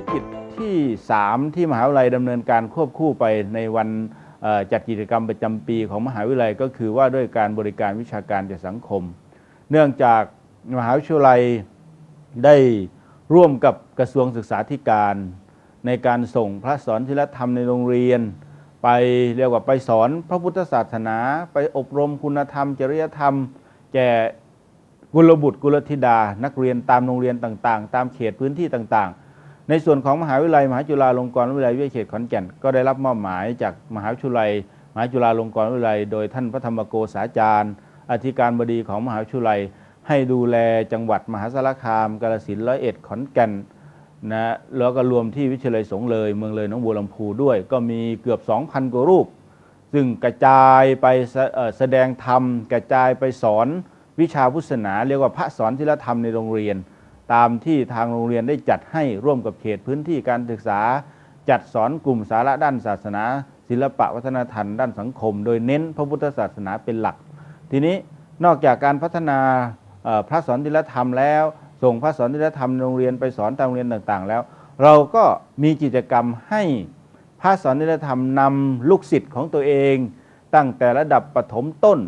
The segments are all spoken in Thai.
พันธกิจที่ 3 ที่มหาวิทยาลัยดำเนินการควบคู่ไปในวันจัดกิจกรรมประจำปีของมหาวิทยาลัยก็คือว่าด้วยการบริการวิชาการแก่สังคม เนื่องจากมหาวิทยาลัยได้ร่วมกับกระทรวงศึกษาธิการ ในการส่งพระสอนศิลธรรมในโรงเรียน ไปเรียกว่าไปสอนพระพุทธศาสนา ไปอบรมคุณธรรม จริยธรรม แก่กุลบุตรกุลธิดา นักเรียนตามโรงเรียนต่างๆ ตามเขตพื้นที่ต่างๆ ในส่วนของมหาวิทยาลัยมหาจุฬาลงกรณ์วิทยาลัยวิเขตขอนแก่นก็ได้รับมอบหมายจากมหาวิทยาลัยมหาจุฬาลงกรณ์วิทยาลัย โดยท่านพระธรรมโกษาจารย์ อธิการบดีของมหาวิทยาลัย ให้ดูแลจังหวัดมหาสารคามกาฬสินธุ์ร้อยเอ็ดขอนแก่นนะแล้วก็รวมที่วิทยาลัยสงเลย เมืองเลยน้องบัวลำพูด้วย ก็มีเกือบ 2,000 กว่ารูป ซึ่งกระจายไปแสเอ่อแสดงธรรม กระจายไปสอนวิชาพุทธศาสนา เรียกว่าพระสอนศิลธรรมในโรงเรียน ตามที่ทางโรงเรียนได้จัดให้ร่วมกับเขตพื้นที่การศึกษา จัดสอนกลุ่มสาระด้านศาสนา ศิลปะวัฒนธรรมด้านสังคม โดยเน้นพระพุทธศาสนาเป็นหลัก ทีนี้นอกจากการพัฒนาพระสอนศิลธรรมแล้ว ส่งพระสอนศิลธรรมโรงเรียนไปสอนตามโรงเรียนต่างๆ แล้ว เราก็มีกิจกรรมให้พระสอนศิลธรรมนำลูกศิษย์ของตัวเอง ตั้งแต่ระดับปฐมต้น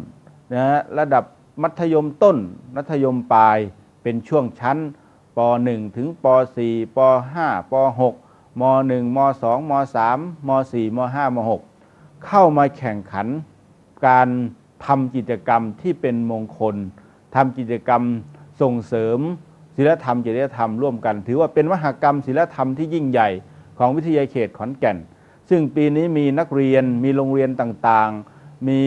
นะฮะระดับมัธยมต้น มัธยมปลายเป็นช่วงชั้น ป .1 ถึงป .4 ป .5 ป .6 ม .1 ม .2 ม .3 ม .4 ม .5 ม .6 เข้ามาแข่งขันการทำกิจกรรมที่เป็นมงคลทำกิจกรรมส่งเสริมศิลธรรมจริยธรรมร่วมกัน ถือว่าเป็นมหกรรมศิลธรรมที่ยิ่งใหญ่ของวิทยาเขตขอนแก่น ซึ่งปีนี้มีนักเรียนมีโรงเรียนต่างๆ มี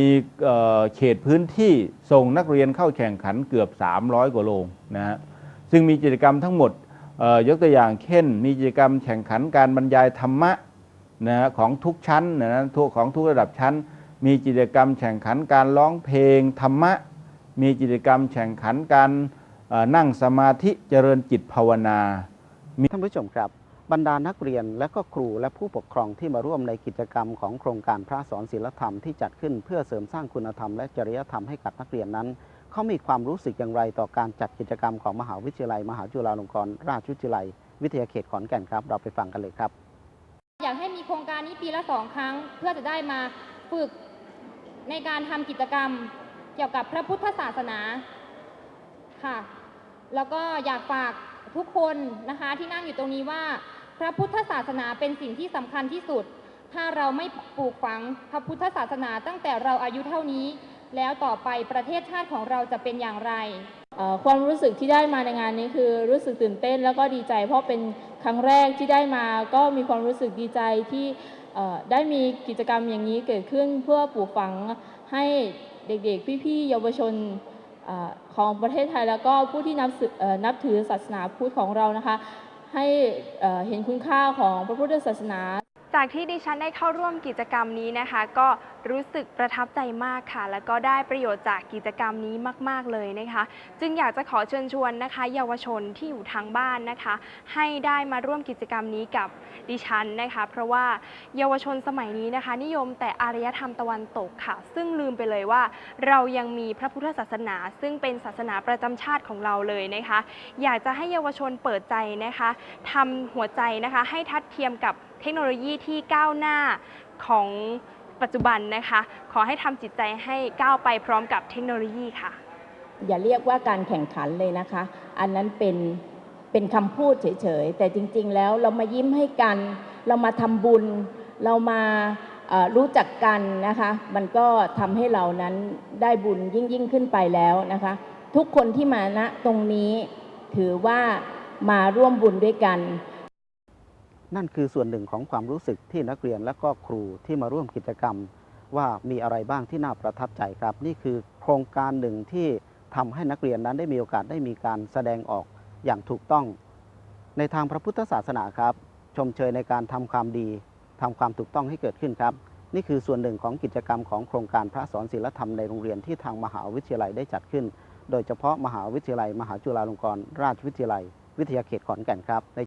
เอ่อเขตพื้นที่ส่งนักเรียนเข้าแข่งขันเกือบ 300 กว่าโรงนะฮะ ซึ่งมีกิจกรรมทั้งหมดยกตัวอย่างเช่น มีกิจกรรมแข่งขันการบรรยายธรรมะนะของทุกชั้นนะทุกของทุกระดับชั้น มีกิจกรรมแข่งขันการร้องเพลงธรรมะ มีกิจกรรมแข่งขันการนั่งสมาธิเจริญจิตภาวนาท่านผู้ชมครับ บรรดานักเรียนและก็ครูและผู้ปกครองที่มาร่วมในกิจกรรมของโครงการพระสอนศิลธรรมที่จัดขึ้นเพื่อเสริมสร้างคุณธรรมและจริยธรรมให้กับนักเรียนนั้น เขามีความรู้สึกอย่างไรต่อการจัดกิจกรรมของมหาวิทยาลัย มหาจุฬาลงกรณราชวิทยาลัย วิทยาเขตขอนแก่นครับ เราไปฟังกันเลยครับ อยากให้มีโครงการนี้ปีละสองครั้ง เพื่อจะได้มาฝึกในการทำกิจกรรม เกี่ยวกับพระพุทธศาสนาค่ะ แล้วก็อยากฝากทุกคนนะคะที่นั่งอยู่ตรงนี้ว่า พระพุทธศาสนาเป็นสิ่งที่สำคัญที่สุด ถ้าเราไม่ปลูกฝังพระพุทธศาสนาตั้งแต่เราอายุเท่านี้ แล้วต่อไปประเทศชาติของเราจะเป็นอย่างไร ความรู้สึกที่ได้มาในงานนี้คือรู้สึกตื่นเต้นแล้วก็ดีใจ เพราะเป็นครั้งแรกที่ได้มาก็มีความรู้สึกดีใจที่ได้มีกิจกรรมอย่างนี้เกิดขึ้นเพื่อปลูกฝังให้เด็กๆ พี่ๆ เยาวชนอของประเทศไทยแล้วก็ผู้ที่นับนับถือศาสนาพุทธของเรานะคะ ให้เห็นคุณค่าของพระพุทธศาสนา จากที่ดิฉันได้เข้าร่วมกิจกรรมนี้นะคะ ก็รู้สึกประทับใจมากค่ะ แล้วก็ได้ประโยชน์จากกิจกรรมนี้มาก ๆ เลยนะคะ จึงอยากจะขอเชิญชวนนะคะ เยาวชนที่อยู่ทางบ้านนะคะ ให้ได้มาร่วมกิจกรรมนี้กับดิฉันนะคะ เพราะว่าเยาวชนสมัยนี้นะคะ นิยมแต่อารยธรรมตะวันตกค่ะ ซึ่งลืมไปเลยว่า เรายังมีพระพุทธศาสนา ซึ่งเป็นศาสนาประจำชาติของเราเลยนะคะ อยากจะให้เยาวชนเปิดใจนะคะทำหัวใจนะคะ ให้ทัดเทียมกับ เทคโนโลยีที่ก้าวหน้าของปัจจุบันนะคะ ขอให้ทำจิตใจให้ก้าวไปพร้อมกับเทคโนโลยีค่ะ อย่าเรียกว่าการแข่งขันเลยนะคะ อันนั้นเป็นเป็นคำพูดเฉยๆ แต่จริง ๆ แล้วเรามายิ้มให้กัน เรามาทำบุญ เรามารู้จักกันนะคะ มันก็ทำให้เรานั้นได้บุญยิ่งยิ่งๆขึ้นไปแล้วนะคะ ทุกคนที่มาณตรงนี้ถือว่ามาร่วมบุญด้วยกัน นั่นคือส่วนหนึ่งของความรู้สึกที่นักเรียนและก็ครูที่มาร่วมกิจกรรม ว่ามีอะไรบ้างที่น่าประทับใจครับ นี่คือโครงการหนึ่งที่ทำให้นักเรียนนั้นได้มีโอกาสได้มีการแสดงออกอย่างถูกต้อง ในทางพระพุทธศาสนาครับ ชมเชยในการทำความดีทำความถูกต้องให้เกิดขึ้นครับ นี่คือส่วนหนึ่งของกิจกรรมของโครงการพระสอนศิลธรรมในโรงเรียนที่ทางมหาวิทยาลัยได้จัดขึ้น โดยเฉพาะมหาวิทยาลัย มหาจุฬาลงกรณราชวิทยาลัย วิทยาเขตขอนแก่นครับ